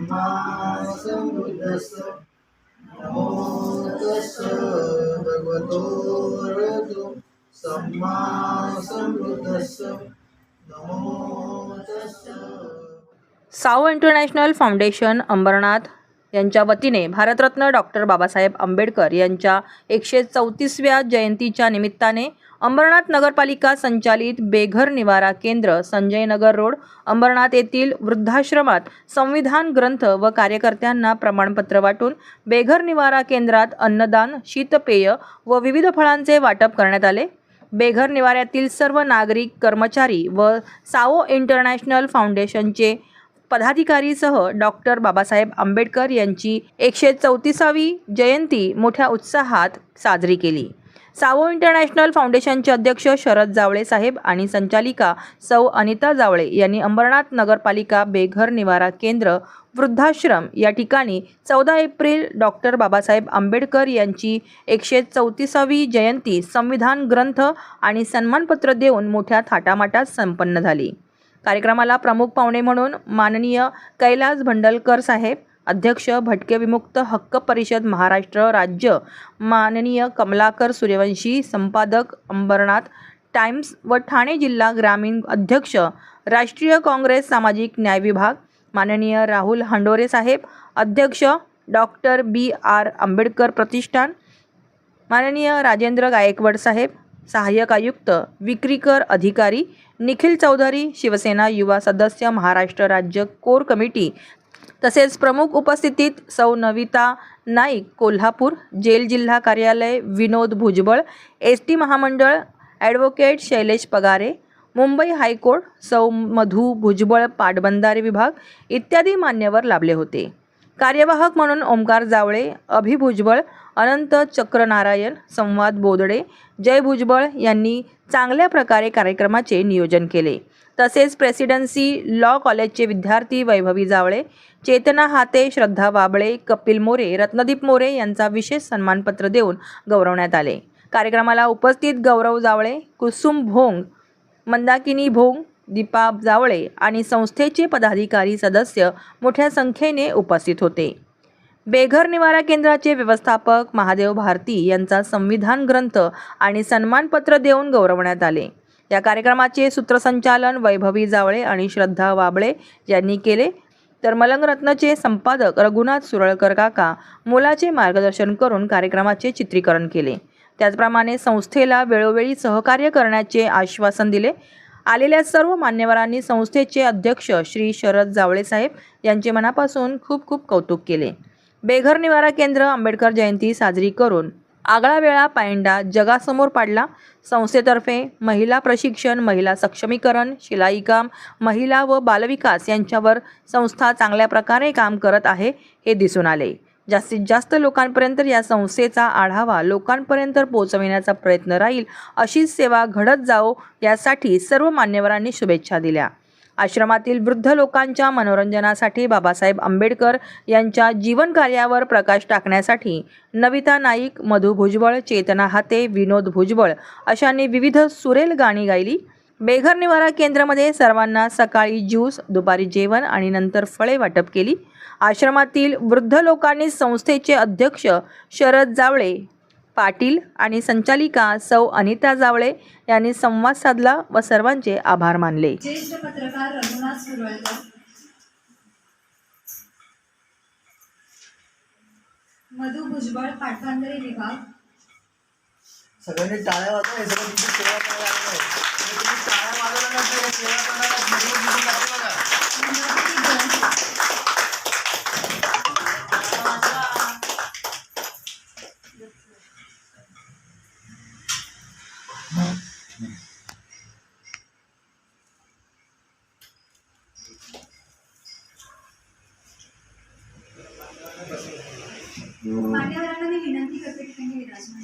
सम्मा Namo Namo international foundation Ambernath यांच्या वतीने Bharat Ratna doctor Babasaheb Ambedkar यांच्या एकशे चौतीसव्या जयंतीच्या निमित्ताने अंबरनाथ नगरपालिका संचालित बेघर निवारा केंद्र संजय नगर रोड अंबरनाथ येथील वृद्धाश्रमात संविधान ग्रंथ व कार्यकर्त्यांना प्रमाणपत्र वाटून बेघर निवारा केंद्रात अन्नदान शीतपेय व विविध फळांचे वाटप करण्यात आले. बेघर निवाऱ्यातील सर्व नागरिक कर्मचारी व साओ इंटरनॅशनल फाउंडेशनचे पदाधिकारीसह डॉक्टर बाबासाहेब आंबेडकर यांची एकशे चौतीसावी जयंती मोठ्या उत्साहात साजरी केली. सावो इंटरनॅशनल फाउंडेशनचे अध्यक्ष शरद जावळे साहेब आणि संचालिका सौ अनिता जावळे यांनी अंबरनाथ नगरपालिका बेघर निवारा केंद्र वृद्धाश्रम या ठिकाणी चौदा एप्रिल डॉक्टर बाबासाहेब आंबेडकर यांची एकशे चौतीसावी जयंती संविधान ग्रंथ आणि सन्मानपत्र देऊन मोठ्या थाटामाटात संपन्न झाली. कार्यक्रमाला प्रमुख पाहुणे म्हणून माननीय कैलास भंडलकर साहेब अध्यक्ष भटके विमुक्त हक्क परिषद महाराष्ट्र राज्य. माननीय कमलाकर सूर्यवंशी संपादक अंबरनाथ टाइम्स व ठाणे जिल्हा ग्रामीण अध्यक्ष राष्ट्रीय काँग्रेस सामाजिक न्याय विभाग. माननीय राहुल हांडोरे साहेब अध्यक्ष डॉक्टर बी आर आंबेडकर प्रतिष्ठान. माननीय राजेंद्र गायकवाड साहेब सहाय्यक आयुक्त विक्रीकर अधिकारी निखिल चौधरी शिवसेना युवा सदस्य महाराष्ट्र राज्य कोर कमिटी तसेच प्रमुख उपस्थितीत सौ नविता नाईक कोल्हापूर जेल जिल्हा कार्यालय विनोद भुजबळ एस टी महामंडळ advocate Shailesh Pagare Mumbai high court सौ मधू भुजबळ पाटबंधारे विभाग इत्यादी मान्यवर लाभले होते. कार्यवाहक म्हणून ओंकार जावळे अभि भुजबळ अनंत चक्रनारायण संवाद बोदडे जय भुजबळ यांनी चांगल्या प्रकारे कार्यक्रमाचे नियोजन केले. तसेच प्रेसिडेन्सी लॉ कॉलेजचे विद्यार्थी वैभवी जावळे चेतना हाते श्रद्धा वाबळे कपिल मोरे रत्नदीप मोरे यांचा विशेष सन्मानपत्र देऊन गौरवण्यात आले. कार्यक्रमाला उपस्थित गौरव जावळे कुसुम भोंग मंदाकिनी भोंग दीपा जावळे आणि संस्थेचे पदाधिकारी सदस्य मोठ्या संख्येने उपस्थित होते. बेघर निवारा केंद्राचे व्यवस्थापक महादेव भारती यांचा संविधान ग्रंथ आणि सन्मानपत्र देऊन गौरवण्यात आले. या कार्यक्रमाचे सूत्रसंचालन वैभवी जावळे आणि श्रद्धा वाबळे यांनी केले. तर मलंगरत्नचे संपादक रघुनाथ सुरळकर काका मोलाचे मार्गदर्शन करून कार्यक्रमाचे चित्रीकरण केले. त्याचप्रमाणे संस्थेला वेळोवेळी सहकार्य करण्याचे आश्वासन दिले. आलेल्या सर्व मान्यवरांनी संस्थेचे अध्यक्ष श्री शरद जावळे साहेब यांचे मनापासून खूप खूप कौतुक केले. बेघर निवारा केंद्र आंबेडकर जयंती साजरी करून आगळा वेळा पायंडा जगासमोर पाडला. संस्थेतर्फे महिला प्रशिक्षण महिला सक्षमीकरण शिलाईकाम महिला व बालविकास यांच्यावर संस्था चांगल्या प्रकारे काम करत आहे हे दिसून आले. जास्तीत जास्त लोकांपर्यंत या संस्थेचा आढावा लोकांपर्यंत पोहोचविण्याचा प्रयत्न राहील अशीच सेवा घडत जावो यासाठी सर्व मान्यवरांनी शुभेच्छा दिल्या. आश्रमातील वृद्ध लोकांच्या मनोरंजनासाठी बाबासाहेब आंबेडकर यांच्या जीवनकार्यावर प्रकाश टाकण्यासाठी नविता नाईक मधु भुजबळ चेतना हाते विनोद भुजबळ अशांनी विविध सुरेल गाणी गायली. बेघर निवारा केंद्रामध्ये सर्वांना सकाळी ज्यूस दुपारी जेवण आणि नंतर फळे वाटप केली. आश्रमातील वृद्ध लोकांनी संस्थेचे अध्यक्ष शरद जावळे पाटील आणि संचालिका सौ अनिता जावळे यांनी संवाद साधला व सर्वांचे आभार मानले. ज्येष्ठ पत्रकार रघुनाथ सुरवळकर. मधु भुजबळ पाटबंधारे विभाग. सगळ्यांनी टाळ्या वाजवा हे सगळं टाळ्या वाजवल्या पाण्यावरांना मी विनंती करते की त्यांनी विराजमान